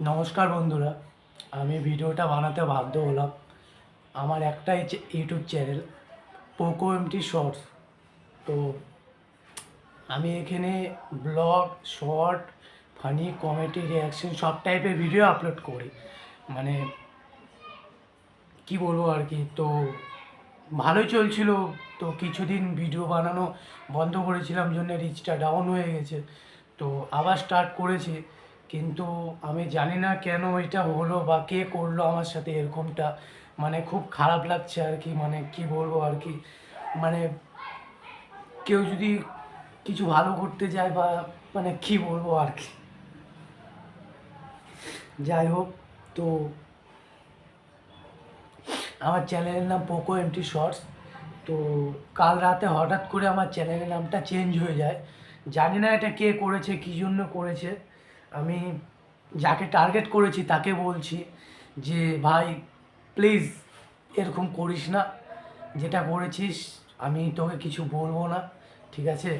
নমস্কার বন্ধুরা, আমি ভিডিওটা বানাতে বাধ্য হলাম। আমার একটাই YouTube channel Poco MT shorts তো আমি এখানে vlog, short, funny, comedy, reaction, সব টাইপের ভিডিও আপলোড করি। মানে কি বলব আর কি, তো ভালোই চলছিল। তো কিছুদিন ভিডিও বানানো বন্ধ করেছিলাম, জন্য রিচটা ডাউন হয়ে গেছে। তো আবার স্টার্ট করেছি। কিন্তু আমি জানি না কেন এটা হলো বা কে করল আমার সাথে এরকমটা। মানে খুব খারাপ লাগছে আর কি মানে কি বলব আর কি। মানে কেউ যদি কিছু ভালো করতে যায় বা মানে কি বলব আর কি। যাই হোক, তো আমার চ্যানেলের নাম পোকো এমটি শর্টস তো কাল রাতে হঠাৎ করে আমার চ্যানেলের নামটা চেঞ্জ হয়ে যায়। জানি না এটা কে করেছে, কী জন্য করেছে। আমি যাকে টার্গেট করেছি তাকে বলছি যে, ভাই প্লিজ এরকম করিস না। যেটা করেছিস, আমি তোকে কিছু বলব না, ঠিক আছে?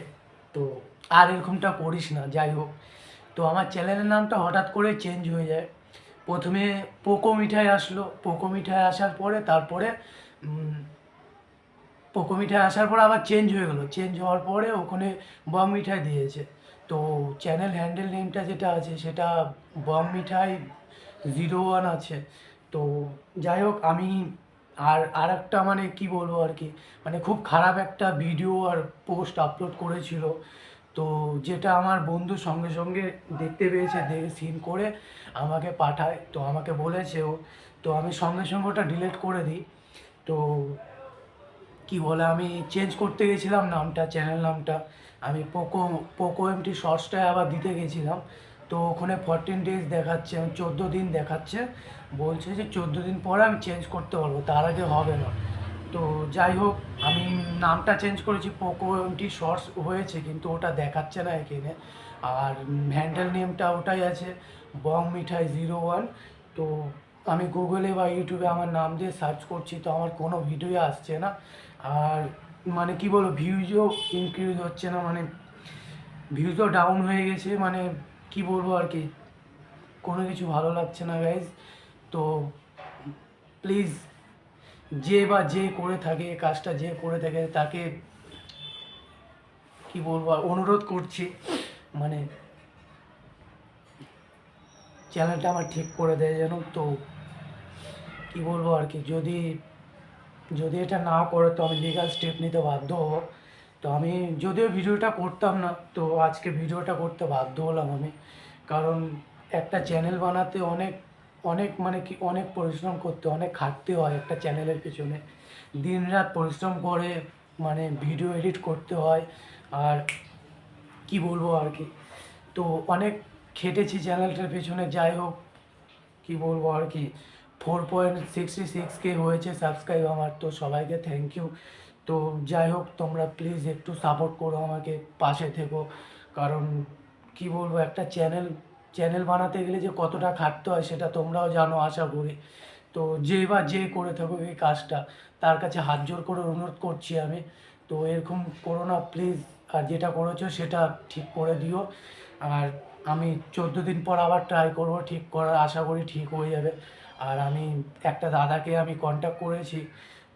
তো আর এরকমটা করিস না, যাই হোক। তো আমার চ্যানেলের নামটা হঠাৎ করে চেঞ্জ হয়ে যায়। প্রথমে পোকো মিঠাই আসলো। পোকো মিঠাই আসার পরে, তারপরে পোকো মিঠাই আসার পর আবার চেঞ্জ হয়ে গেলো। চেঞ্জ হওয়ার পরে ওখানে বম মিঠাই দিয়েছে। তো চ্যানেল হ্যান্ডেল নেমটা যেটা আছে, সেটা বম মিঠাই জিরো ওয়ান আছে। তো যাই হোক, আমি আর আর একটা মানে কি বলব আর কি মানে খুব খারাপ একটা ভিডিও আর পোস্ট আপলোড করেছিল। তো যেটা আমার বন্ধু সঙ্গে সঙ্গে দেখতে পেয়েছে, দেখে সিন করে আমাকে পাঠায়। তো আমাকে বলেছে ও তো আমি সঙ্গে সঙ্গে ওটা ডিলিট করে দিই। তো কি বলে, আমি চেঞ্জ করতে গেছিলাম নামটা চ্যানেল নামটা। আমি পোকো পোকো এমটি শর্টসটায় আবার দিতে গেছিলাম। তো ওখানে ফরটিন ডেজ দেখাচ্ছে চোদ্দ দিন দেখাচ্ছে। বলছে যে চোদ্দ দিন পরে আমি চেঞ্জ করতে পারব, তার আগে হবে না। তো যাই হোক, আমি নামটা চেঞ্জ করেছি পোকো এমটি শর্টস হয়েছে, কিন্তু ওটা দেখাচ্ছে না এখানে। আর হ্যান্ডেল নেমটা ওটাই আছে বং মিঠাই জিরো ওয়ান তো আমি গুগলে বা ইউটিউবে আমার নাম দিয়ে সার্চ করছি, তো আমার কোনো ভিডিও আসছে না। আর মানে কি বলব ভিউজও ইনক্রিজ হচ্ছে না মানে ভিউজও ডাউন হয়ে গেছে মানে কি বলব আর কি, কোনো কিছু ভালো লাগছে না গাইজ তো প্লিজ যে বা যে করে থাকে, কাজটা যে করে থাকে, তাকে কি বলব অনুরোধ করছি মানে চ্যানেলটা আমার ঠিক করে দেয় যেন, তো কি বলব আর কি, যদি যদি এটা না করে তো আমি লিগাল স্টেপ নিতে বাধ্য হব। তো আমি যদিও ভিডিওটা করতাম না, তো আজকে ভিডিওটা করতে বাধ্য হলাম আমি। কারণ একটা চ্যানেল বানাতে অনেক অনেক মানে কি, অনেক পরিশ্রম করতে, অনেক খাটতে হয় একটা চ্যানেলের পেছনে। দিনরাত পরিশ্রম করে মানে ভিডিও এডিট করতে হয়, আর কি বলব আর কি। তো অনেক খেটেছি চ্যানেলটার পেছনে, যাই হোক, কী বলব আর কি। Four point sixty six K হয়েছে সাবস্ক্রাইব আমার, তো সবাইকে থ্যাংক ইউ তো যাই হোক, তোমরা প্লিজ একটু সাপোর্ট করো আমাকে, পাশে থেকো। কারণ কি বলব, একটা চ্যানেল চ্যানেল বানাতে গেলে যে কতটা খাটতে হয় সেটা তোমরাও জানো, আশা করি। তো যে বা যে করে থাকো এই কাজটা, তার কাছে হাত জোর করে অনুরোধ করছি আমি। তো এরকম করো না প্লিজ আর যেটা করেছ সেটা ঠিক করে দিও। আর আমি চোদ্দ দিন পর আবার ট্রাই করব, ঠিক করার আশা করি ঠিক হয়ে যাবে। আর আমি একটা দাদাকে আমি কন্ট্যাক্ট করেছি।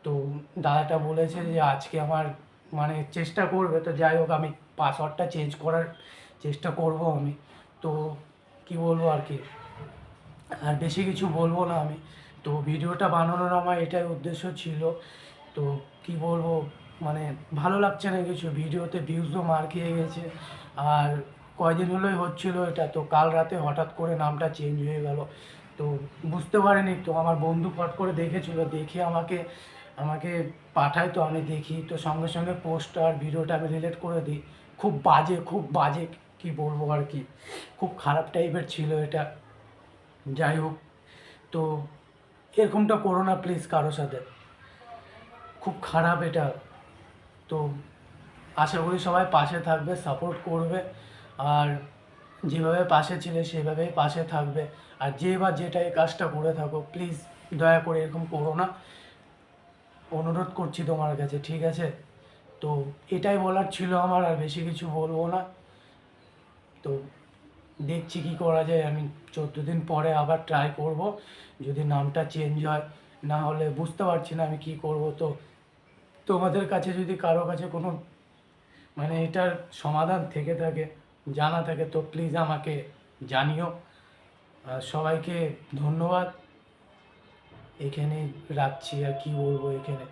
তো দাদাটা বলেছে যে, আজকে আমার মানে চেষ্টা করবে, তো যাই হোক আমি পাসওয়ার্ডটা চেঞ্জ করার চেষ্টা করব আমি। তো কি বলব আর কি? আর বেশি কিছু বলব না আমি। তো ভিডিওটা বানানোর আমার এটাই উদ্দেশ্য ছিল। তো কি বলব মানে ভালো লাগছে না কিছু। ভিডিওতে ভিউজও মার খেয়ে গেছে। আর কয়দিন হলোই হচ্ছিল এটা। তো কাল রাতে হঠাৎ করে নামটা চেঞ্জ হয়ে গেল। তো বুঝতে পারিনি তো আমার বন্ধু ফট করে দেখেছিল, দেখে আমাকে আমাকে পাঠায় তো আমি দেখি, তো সঙ্গে সঙ্গে পোস্ট আর ভিডিওটা আমি রিলেট করে দিই। খুব বাজে খুব বাজে, কি বলব আর কি। খুব খারাপ টাইপের ছিল এটা। যাই হোক, তো এরকমটা করো না প্লিজ কারোর সাথে। খুব খারাপ এটা। তো আশা করি সবাই পাশে থাকবে সাপোর্ট করবে। আর যেভাবে পাশে ছিলে সেভাবেই পাশে থাকবে। আর যে বা যেটা এই কাজটা করে থাকো প্লিজ দয়া করে এরকম করো না। অনুরোধ করছি তোমার কাছে, ঠিক আছে? তো এটাই বলার ছিল আমার, আর বেশি কিছু বলব না। তো দেখছি কি করা যায়। আমি চোদ্দ দিন পরে আবার ট্রাই করব। যদি নামটা চেঞ্জ হয়, না হলে বুঝতে পারছি না আমি কি করব। তো তোমাদের কাছে যদি কারও কাছে কোনো মানে এটার সমাধান থেকে থাকে জানা থাকে তো প্লিজ আমাকে জানিও। সবাইকে ধন্যবাদ। এখানে রাখছি আর কি বলব এখানে।